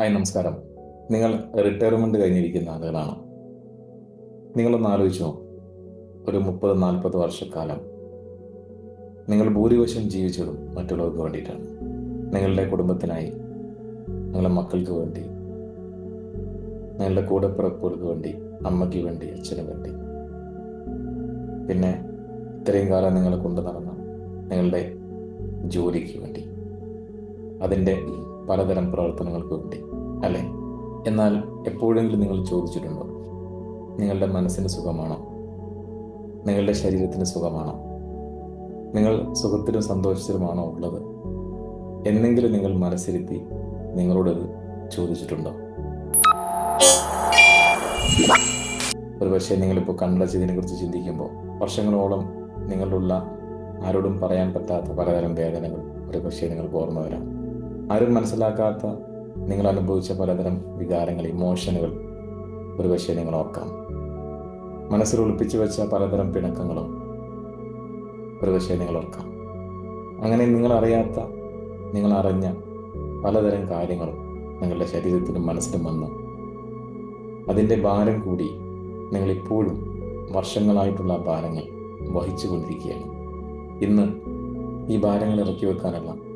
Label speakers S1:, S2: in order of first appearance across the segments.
S1: Hi നമസ്കാരം. നിങ്ങൾ retirement കഴിഞ്ഞിരിക്കുന്ന ആളുകളാണ്? നിങ്ങളൊന്ന് ആലോചിച്ചോ. ഒരു മുപ്പത് നാൽപ്പത് വർഷക്കാലം നിങ്ങൾ ഭൂരിവശം ജീവിച്ചതും മറ്റുള്ളവർക്ക് വേണ്ടിയിട്ടാണ്. നിങ്ങളുടെ കുടുംബത്തിനായി നിങ്ങളുടെ മക്കൾക്ക് വേണ്ടി നിങ്ങളുടെ കൂടപ്പിറപ്പുകൾക്ക് വേണ്ടി അമ്മയ്ക്ക് വേണ്ടി അച്ഛന് വേണ്ടി. പിന്നെ ഇത്രയും കാലം നിങ്ങൾ കൊണ്ടു നടന്ന നിങ്ങളുടെ ജോലിക്ക് വേണ്ടി. അതിന്റെ പലതരം പ്രവർത്തനങ്ങൾക്ക് വേണ്ടി അല്ലേ? എന്നാൽ എപ്പോഴെങ്കിലും നിങ്ങൾ ചോദിച്ചിട്ടുണ്ടോ? നിങ്ങളുടെ മനസ്സിന് സുഖമാണോ? നിങ്ങളുടെ ശരീരത്തിന് സുഖമാണോ? നിങ്ങൾ സുഖത്തിലും സന്തോഷത്തിലുമാണോ ഉള്ളത്? എന്നെങ്കിലും നിങ്ങൾ മനസ്സിരുത്തി നിങ്ങളോടത് ചോദിച്ചിട്ടുണ്ടോ? ഒരുപക്ഷെ നിങ്ങളിപ്പോൾ കണ്ണടച്ചതിനെ കുറിച്ച് ചിന്തിക്കുമ്പോൾ വർഷങ്ങളോളം നിങ്ങളുള്ള ആരോടും പറയാൻ പറ്റാത്ത പലതരം വേദനകൾ ഒരുപക്ഷെ നിങ്ങൾക്ക് ഓർമ്മ വരാം. ആരും മനസ്സിലാക്കാത്ത നിങ്ങൾ അനുഭവിച്ച പലതരം വികാരങ്ങൾ ഇമോഷനുകൾ ഒരുപക്ഷെ നിങ്ങൾ ഓർക്കാം. മനസ്സിൽ ഒളിപ്പിച്ചു വെച്ച പലതരം പിണക്കങ്ങളും ഒരുപക്ഷെ നിങ്ങൾ ഓർക്കാം. അങ്ങനെ നിങ്ങൾ അറിയാത്ത നിങ്ങൾ അറിഞ്ഞ പലതരം കാര്യങ്ങളും നിങ്ങളുടെ ശരീരത്തിനും മനസ്സിലും വന്ന്. അതിന്റെ ഭാരം കൂടി നിങ്ങളിപ്പോഴും വർഷങ്ങളായിട്ടുള്ള ഭാരങ്ങൾ വഹിച്ചു കൊണ്ടിരിക്കുകയാണ് ഇന്ന് ഈ ഭാരങ്ങൾ ഇറക്കി വെക്കാനുള്ള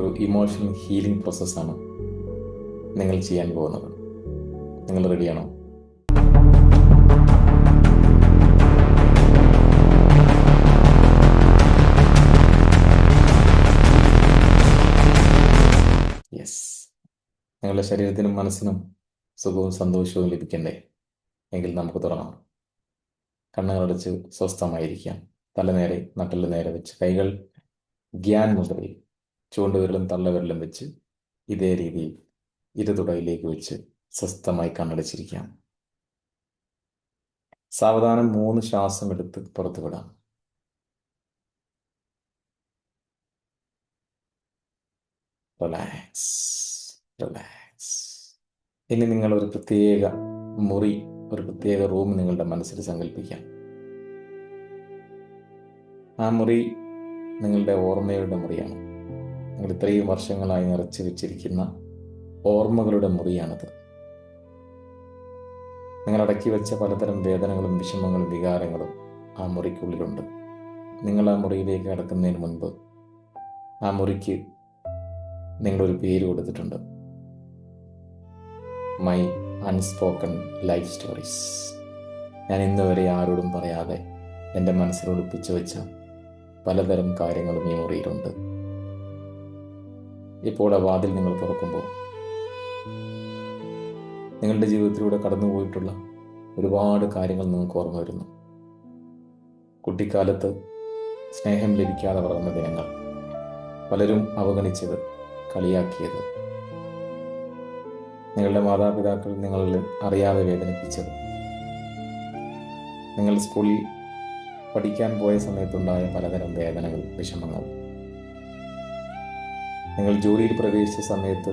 S1: ഒരു ഇമോഷണൽ ഹീലിംഗ് പ്രോസസ്സാണ് നിങ്ങൾ ചെയ്യാൻ പോകുന്നത്. നിങ്ങൾ റെഡിയാണോ യെസ് നിങ്ങളുടെ ശരീരത്തിനും മനസ്സിനും സുഖവും സന്തോഷവും ലഭിക്കണ്ടേ? എങ്കിൽ നമുക്ക് തുടങ്ങാം. കണ്ണുകളടച്ച് സ്വസ്ഥമായിരിക്കാം. തല നേരെ നട്ടൽ നേരെ വെച്ച് കൈകൾ ഗ്യാൻ മുദ്രയിൽ ചൂണ്ടുവിരലും തള്ളവിരലും വെച്ച് ഇതേ രീതിയിൽ ഇരുതുടയിലേക്ക് വെച്ച് സ്വസ്ഥമായി കണ്ണടച്ചിരിക്കാം. സാവധാനം മൂന്ന് ശ്വാസം എടുത്ത് പുറത്തുവിടാം റിലാക്സ് റിലാക്സ്. ഇനി നിങ്ങൾ ഒരു പ്രത്യേക മുറി ഒരു പ്രത്യേക റൂം നിങ്ങളുടെ മനസ്സിൽ സങ്കല്പിക്കാം ആ മുറി നിങ്ങളുടെ ഓർമ്മയുടെ മുറിയാണ്. നിങ്ങൾ ഇത്രയും വർഷങ്ങളായി നിറച്ചു വെച്ചിരിക്കുന്ന ഓർമ്മകളുടെ മുറിയാണത്. നിങ്ങൾ അടക്കി വെച്ച പലതരം വേദനകളും വിഷമങ്ങളും വികാരങ്ങളും ആ മുറിക്കുള്ളിലുണ്ട്. നിങ്ങൾ ആ മുറിയിലേക്ക് കടക്കുന്നതിന് മുൻപ് ആ മുറിക്ക് നിങ്ങളൊരു പേര് കൊടുത്തിട്ടുണ്ട്. മൈ അൺസ്പോക്കൺ ലൈഫ് സ്റ്റോറീസ് ഞാൻ ഇന്ന് വരെ ആരോടും പറയാതെ എന്റെ മനസ്സിൽ ഒളിപ്പിച്ചു വെച്ച പലതരം കാര്യങ്ങളും ഈ മുറിയിലുണ്ട്. ഇപ്പോൾ ആ വാതിൽ നിങ്ങൾ തുറക്കുമ്പോൾ നിങ്ങളുടെ ജീവിതത്തിലൂടെ കടന്നുപോയിട്ടുള്ള ഒരുപാട് കാര്യങ്ങൾ നിങ്ങൾക്ക് ഓർമ്മ വരുന്നു. കുട്ടിക്കാലത്ത് സ്നേഹം ലഭിക്കാതെ വളർന്ന ദിനങ്ങൾ. പലരും അവഗണിച്ചത് കളിയാക്കിയത്. നിങ്ങളുടെ മാതാപിതാക്കൾ നിങ്ങളിൽ അറിയാതെ വേദനിപ്പിച്ചത്. നിങ്ങൾ സ്കൂളിൽ പഠിക്കാൻ പോയ സമയത്തുണ്ടായ പലതരം വേദനകൾ വിഷമങ്ങൾ. നിങ്ങൾ ജോലിയിൽ പ്രവേശിച്ച സമയത്ത്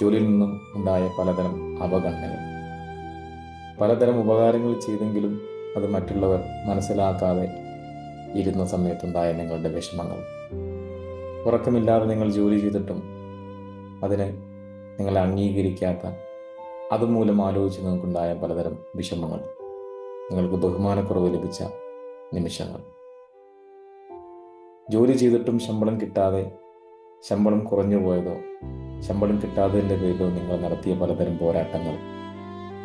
S1: ജോലിയിൽ നിന്നും ഉണ്ടായ പലതരം അവഗണനകൾ പലതരം ഉപകാരങ്ങൾ ചെയ്തെങ്കിലും അത് മറ്റുള്ളവർ മനസ്സിലാക്കാതെ ഇരുന്ന സമയത്തുണ്ടായ നിങ്ങളുടെ വിഷമങ്ങൾ. ഉറക്കമില്ലാതെ നിങ്ങൾ ജോലി ചെയ്തിട്ടും അതിനെ നിങ്ങൾ അംഗീകരിക്കാത്ത അതുമൂലം ആലോചിച്ച് നിങ്ങൾക്കുണ്ടായ പലതരം വിഷമങ്ങൾ. നിങ്ങൾക്ക് ബഹുമാനക്കുറവ് ലഭിച്ച നിമിഷങ്ങൾ. ജോലി ചെയ്തിട്ടും ശമ്പളം കിട്ടാതെ ശമ്പളം കുറഞ്ഞു പോയതോ ശമ്പളം കിട്ടാത്തതിന്റെ പേരിലോ നിങ്ങൾ നടത്തിയ പലതരം പോരാട്ടങ്ങൾ.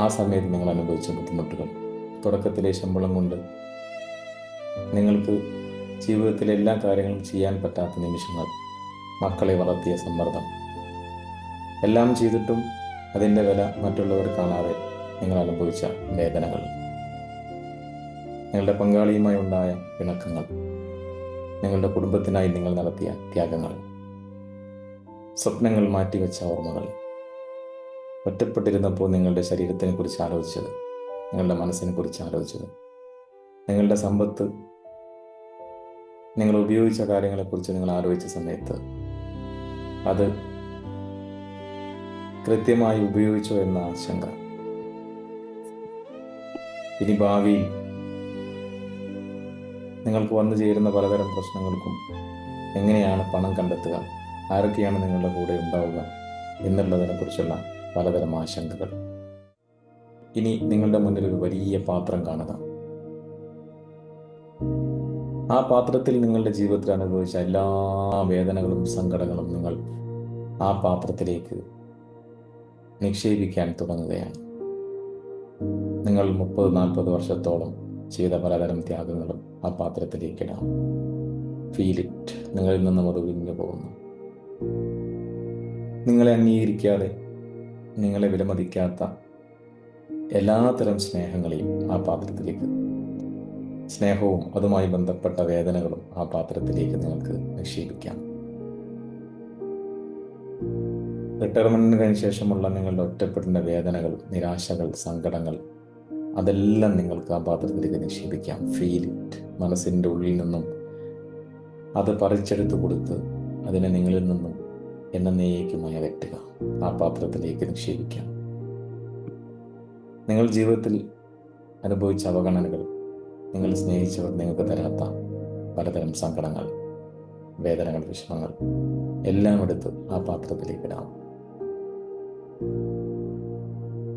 S1: ആ സമയത്ത് നിങ്ങൾ അനുഭവിച്ച ബുദ്ധിമുട്ടുകൾ തുടക്കത്തിലെ ശമ്പളം കൊണ്ട്. നിങ്ങൾക്ക് ജീവിതത്തിലെ എല്ലാ കാര്യങ്ങളും ചെയ്യാൻ പറ്റാത്ത നിമിഷങ്ങൾ മക്കളെ വളർത്തിയ സമ്മർദ്ദം. എല്ലാം ചെയ്തിട്ടും അതിന്റെ വില മറ്റുള്ളവർ കാണാതെ നിങ്ങൾ അനുഭവിച്ച വേദനകൾ. നിങ്ങളുടെ പങ്കാളിയുമായി ഉണ്ടായ പിണക്കങ്ങൾ. നിങ്ങളുടെ കുടുംബത്തിനായി നിങ്ങൾ നടത്തിയ ത്യാഗങ്ങൾ. സ്വപ്നങ്ങൾ മാറ്റിവെച്ച ഓർമ്മകൾ. ഒറ്റപ്പെട്ടിരുന്നപ്പോൾ നിങ്ങളുടെ ശരീരത്തിനെ കുറിച്ച് ആലോചിച്ചത് നിങ്ങളുടെ മനസ്സിനെ കുറിച്ച് ആലോചിച്ചത്. നിങ്ങളുടെ സമ്പത്ത് നിങ്ങൾ ഉപയോഗിച്ച കാര്യങ്ങളെക്കുറിച്ച് നിങ്ങൾ ആലോചിച്ച സമയത്ത് അത് കൃത്യമായി ഉപയോഗിച്ചോ എന്ന ആശങ്ക. ഇനി ഭാവിയിൽ നിങ്ങൾക്ക് വന്നു ചേരുന്ന പലതരം പ്രശ്നങ്ങൾക്കും എങ്ങനെയാണ് പണം കണ്ടെത്തുക? ആരൊക്കെയാണ് നിങ്ങളുടെ കൂടെ ഉണ്ടാവുക എന്നുള്ളതിനെക്കുറിച്ചുള്ള പലതരം ആശങ്കകൾ. ഇനി നിങ്ങളുടെ മുന്നിൽ ഒരു വലിയ പാത്രം കാണുക. ആ പാത്രത്തിൽ നിങ്ങളുടെ ജീവിതത്തിൽ അനുഭവിച്ച എല്ലാ വേദനകളും സങ്കടങ്ങളും നിങ്ങൾ ആ പാത്രത്തിലേക്ക് നിക്ഷേപിക്കാൻ തുടങ്ങുകയാണ്. നിങ്ങൾ മുപ്പത് നാൽപ്പത് വർഷത്തോളം ചെയ്ത പലതരം ത്യാഗങ്ങളും ആ പാത്രത്തിലേക്ക് ഇടാം. ഫീൽ ഇറ്റ് നിങ്ങളിൽ നിന്നും അത് വിരിഞ്ഞു പോകുന്നു നിങ്ങളെ അംഗീകരിക്കാതെ നിങ്ങളെ വിലമതിക്കാത്ത എല്ലാത്തരം സ്നേഹങ്ങളെയും ആ പാത്രത്തിലേക്ക് സ്നേഹവും അതുമായി ബന്ധപ്പെട്ട വേദനകളും ആ പാത്രത്തിലേക്ക് നിങ്ങൾക്ക് നിക്ഷേപിക്കാം. റിട്ടയർമെന്റിന് കഴിഞ്ഞ ശേഷമുള്ള നിങ്ങളുടെ ഒറ്റപ്പെടുന്ന വേദനകൾ നിരാശകൾ സങ്കടങ്ങൾ അതെല്ലാം നിങ്ങൾക്ക് ആ പാത്രത്തിലേക്ക് നിക്ഷേപിക്കാം. ഫീൽ ഇറ്റ് മനസ്സിന്റെ ഉള്ളിൽ നിന്നും അത് പറിച്ചെടുത്ത് കൊടുത്ത് അതിനെ നിങ്ങളിൽ നിന്നും എന്നേക്കുമായി അകറ്റുക ആ പാത്രത്തിലേക്ക് നിക്ഷേപിക്കാം. നിങ്ങൾ ജീവിതത്തിൽ അനുഭവിച്ച അവഗണനകൾ നിങ്ങൾ സ്നേഹിച്ചവർ നിങ്ങൾക്ക് തരാത്ത പലതരം സങ്കടങ്ങൾ വേദനകൾ വിഷമങ്ങൾ എല്ലാം എടുത്ത് ആ പാത്രത്തിലേക്ക് ഇടാം.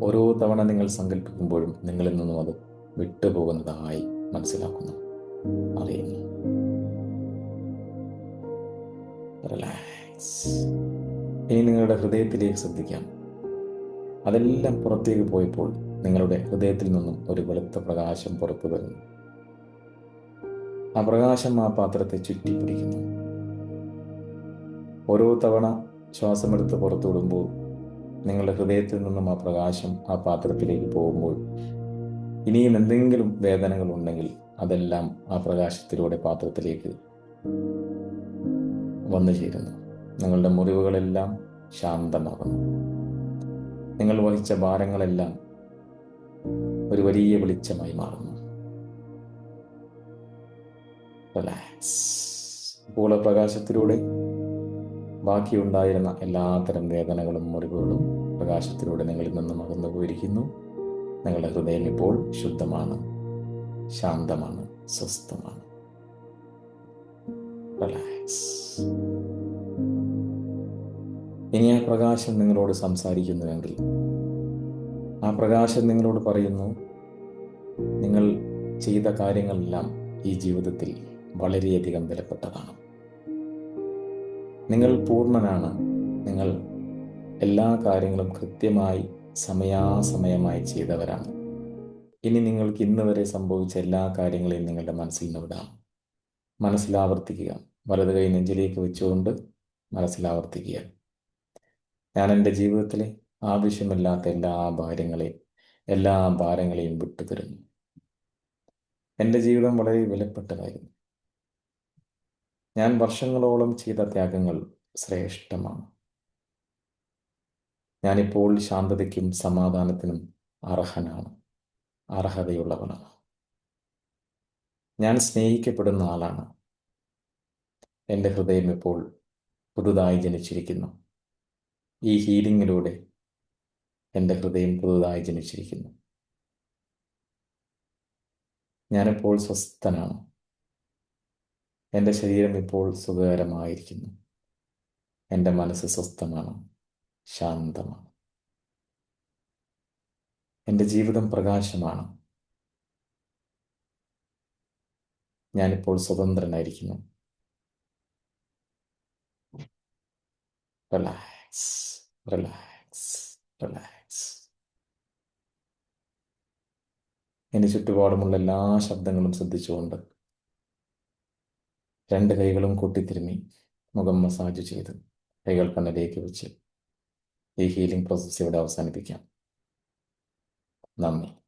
S1: ഓരോ തവണ നിങ്ങൾ സങ്കല്പിക്കുമ്പോഴും നിങ്ങളിൽ നിന്നും അത് വിട്ടുപോകുന്നതായി മനസ്സിലാക്കുന്നു. അറിയുന്നു. റിലാക്സ് ഇനി നിങ്ങളുടെ ഹൃദയത്തിലേക്ക് ശ്രദ്ധിക്കാം. അതെല്ലാം പുറത്തേക്ക് പോയപ്പോൾ നിങ്ങളുടെ ഹൃദയത്തിൽ നിന്നും ഒരു വെളുത്ത പ്രകാശം പുറത്തു വരുന്നു. ആ പ്രകാശം ആ പാത്രത്തെ ചുറ്റിപ്പിടിക്കുന്നു. ഓരോ തവണ ശ്വാസമെടുത്ത് പുറത്തുവിടുമ്പോൾ നിങ്ങളുടെ ഹൃദയത്തിൽ നിന്നും ആ പ്രകാശം ആ പാത്രത്തിലേക്ക് പോകുമ്പോൾ ഇനിയും എന്തെങ്കിലും വേദനകൾ ഉണ്ടെങ്കിൽ അതെല്ലാം ആ പ്രകാശത്തിലൂടെ പാത്രത്തിലേക്ക് വന്നു ചേരുന്നു നിങ്ങളുടെ മുറിവുകളെല്ലാം ശാന്തമാകുന്നു. നിങ്ങൾ വഹിച്ച ഭാരങ്ങളെല്ലാം ഒരു വലിയ വെളിച്ചമായി മാറുന്നു. ഇപ്പോൾ പ്രകാശത്തിലൂടെ ബാക്കിയുണ്ടായിരുന്ന എല്ലാത്തരം വേദനകളും മുറിവുകളും പ്രകാശത്തിലൂടെ നിങ്ങളിൽ നിന്നും അകന്നു പോയിരിക്കുന്നു. നിങ്ങളുടെ ഹൃദയം ഇപ്പോൾ ശുദ്ധമാണ് ശാന്തമാണ് സ്വസ്ഥമാണ്. റിലാക്സ് ഇനി ആ പ്രകാശം നിങ്ങളോട് സംസാരിക്കുന്നുവെങ്കിൽ ആ പ്രകാശം നിങ്ങളോട് പറയുന്നു നിങ്ങൾ ചെയ്ത കാര്യങ്ങളെല്ലാം ഈ ജീവിതത്തിൽ വളരെയധികം വിലപ്പെട്ടതാണ്. നിങ്ങൾ പൂർണനാണ്. നിങ്ങൾ എല്ലാ കാര്യങ്ങളും കൃത്യമായി സമയാസമയമായി ചെയ്തവരാണ്. ഇനി നിങ്ങൾക്ക് ഇന്ന് വരെ സംഭവിച്ച എല്ലാ കാര്യങ്ങളെയും നിങ്ങളുടെ മനസ്സിൽ നിന്ന് വിടാം. മനസ്സിലാവർത്തിക്കുക. വലത് കൈ നെഞ്ചിലേക്ക് വെച്ചുകൊണ്ട് മനസ്സിലാവർത്തിക്കുക. ഞാൻ എന്റെ ജീവിതത്തിലെ ആവശ്യമില്ലാത്ത എല്ലാ ഭാരങ്ങളെയും എല്ലാ ഭാരങ്ങളെയും വിട്ടുതരുന്നു. എന്റെ ജീവിതം വളരെ വിലപ്പെട്ടതായിരുന്നു. ഞാൻ വർഷങ്ങളോളം ചെയ്ത ത്യാഗങ്ങൾ ശ്രേഷ്ഠമാണ്. ഞാനിപ്പോൾ ശാന്തതയ്ക്കും സമാധാനത്തിനും അർഹനാണ്. അർഹതയുള്ളവനാണ്. ഞാൻ സ്നേഹിക്കപ്പെടുന്ന ആളാണ്. എന്റെ ഹൃദയം ഇപ്പോൾ പുതുതായി ജനിച്ചിരിക്കുന്നു. ഈ ഹീലിങ്ങിലൂടെ എന്റെ ഹൃദയം പുതുതായി ജനിച്ചിരിക്കുന്നു. ഞാനിപ്പോൾ സ്വസ്ഥനാണ്. എന്റെ ശരീരം ഇപ്പോൾ സുഖകരമായിരിക്കുന്നു. എന്റെ മനസ്സ് സ്വസ്ഥമാണ് ശാന്തമാണ്. എന്റെ ജീവിതം പ്രകാശമാണ്. ഞാനിപ്പോൾ സ്വതന്ത്രനായിരിക്കുന്നു. റിലാക്സ് റിലാക്സ് റിലാക്സ് എന്റെ ചുറ്റുപാടുമുള്ള എല്ലാ ശബ്ദങ്ങളും ശ്രദ്ധിച്ചുകൊണ്ട് രണ്ട് കൈകളും കൂട്ടിത്തിരുമി മുഖം മസാജ് ചെയ്ത് കൈകൾ കണ്ണിലേക്ക് വെച്ച് ഈ ഹീലിംഗ് പ്രോസസ്സ് ഇവിടെ അവസാനിപ്പിക്കാം. നന്ദി.